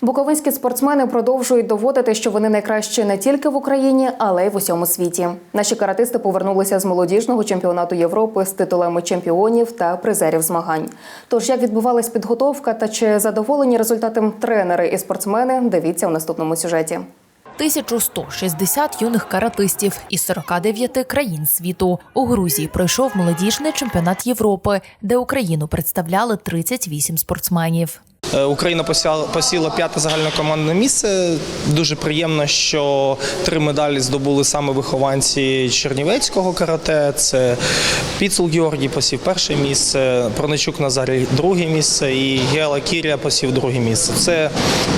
Буковинські спортсмени продовжують доводити, що вони найкращі не тільки в Україні, але й в усьому світі. Наші каратисти повернулися з молодіжного чемпіонату Європи з титулами чемпіонів та призерів змагань. Тож як відбувалась підготовка та чи задоволені результатом тренери і спортсмени, дивіться у наступному сюжеті. 1160 юних каратистів із 49 країн світу. У Грузії пройшов молодіжний чемпіонат Європи, де Україну представляли 38 спортсменів. Е, Україна посіла п'яте загальнокомандне місце. Дуже приємно, що три медалі здобули саме вихованці Чернівецького карате. Це Піцул Георгій посів перше місце, Проничук Назарій друге місце і Гела Кіря посів друге місце. Це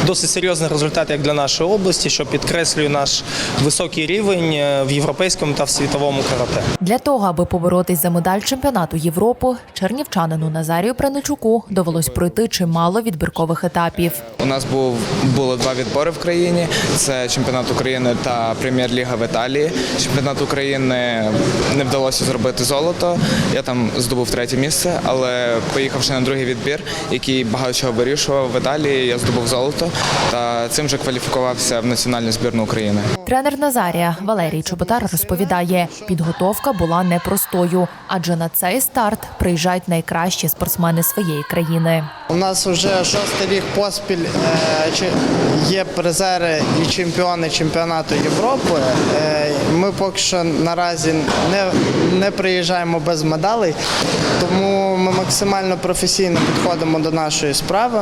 досить серйозний результат як для нашої області, що підкреслює наш високий рівень е, в європейському та в світовому карате. Для того, аби поборотись за медаль чемпіонату Європи, чернівчанину Назарію Праничуку довелось пройти чимало відбіркових етапів. У нас був було два відбори в країні: це чемпіонат України та прем'єр-ліга в Італії. Чемпіонат України не вдалося зробити золото. Я там здобув третє місце, але поїхавши на другий відбір, який багато чого вирішував в Італії, я здобув золото та цим же кваліфікувався в національну збірну України. Тренер Назарія Валерій Чоботар розповідає, підготовка була непростою, адже на цей старт приїжджають найкращі спортсмени своєї країни. У нас вже шостий рік поспіль е, є призери і чемпіони чемпіонату Європи. Е, Ми поки що наразі не, не приїжджаємо без медалей, тому ми максимально професійно підходимо до нашої справи.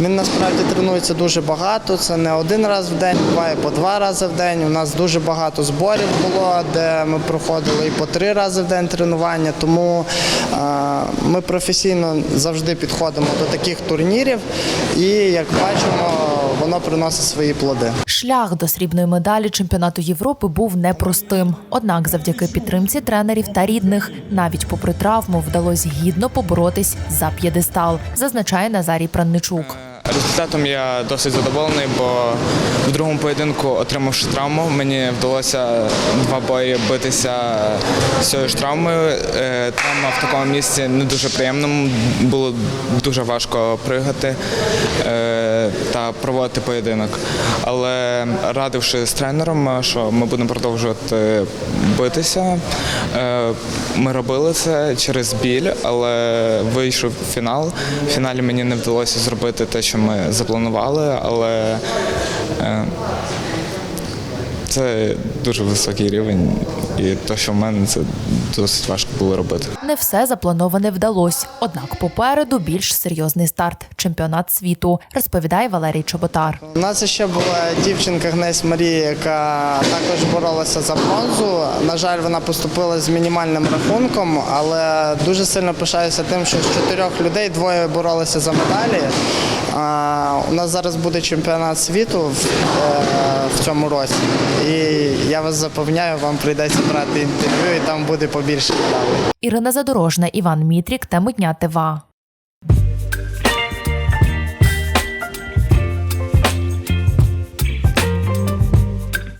Він насправді тренується дуже багато. Це не один раз в день, буває по два рази в день. У нас дуже багато зборів було, де ми проходили і по три рази в день тренування. Тому е, ми професійно завжди підходимо до таких турнірів, і як бачимо, воно приносить свої плоди. Шлях до срібної медалі чемпіонату Європи був непростим. Однак, завдяки підтримці тренерів та рідних, навіть попри травму, вдалося гідно поборотись за п'єдестал, зазначає Назарій Пранничук. Результатом я досить задоволений, бо в другому поєдинку, отримавши травму, мені вдалося два бої битися з цією ж травмою. Е, Травма в такому місці не дуже приємному, було дуже важко пригати та проводити поєдинок. Але радивши з тренером, що ми будемо продовжувати битися, е, ми робили це через біль, але вийшов фінал. В фіналі мені не вдалося зробити те, що ми запланували, але е, це дуже високий рівень, і те, що в мене це досить важко було робити. Не все заплановане вдалося. Однак попереду більш серйозний старт чемпіонат світу, розповідає Валерій Чоботар. У нас ще була дівчинка Гнесь Марія, яка також боролася за бронзу. На жаль, вона поступила з мінімальним рахунком, але дуже сильно пишаюся тим, що з чотирьох людей двоє боролися за медалі. У нас зараз буде чемпіонат світу в, е, в цьому році. І я вас запевняю, вам прийдеться брати інтерв'ю, і там буде побільше. Ірина Задорожна, Іван Мітрік та дня ТВА.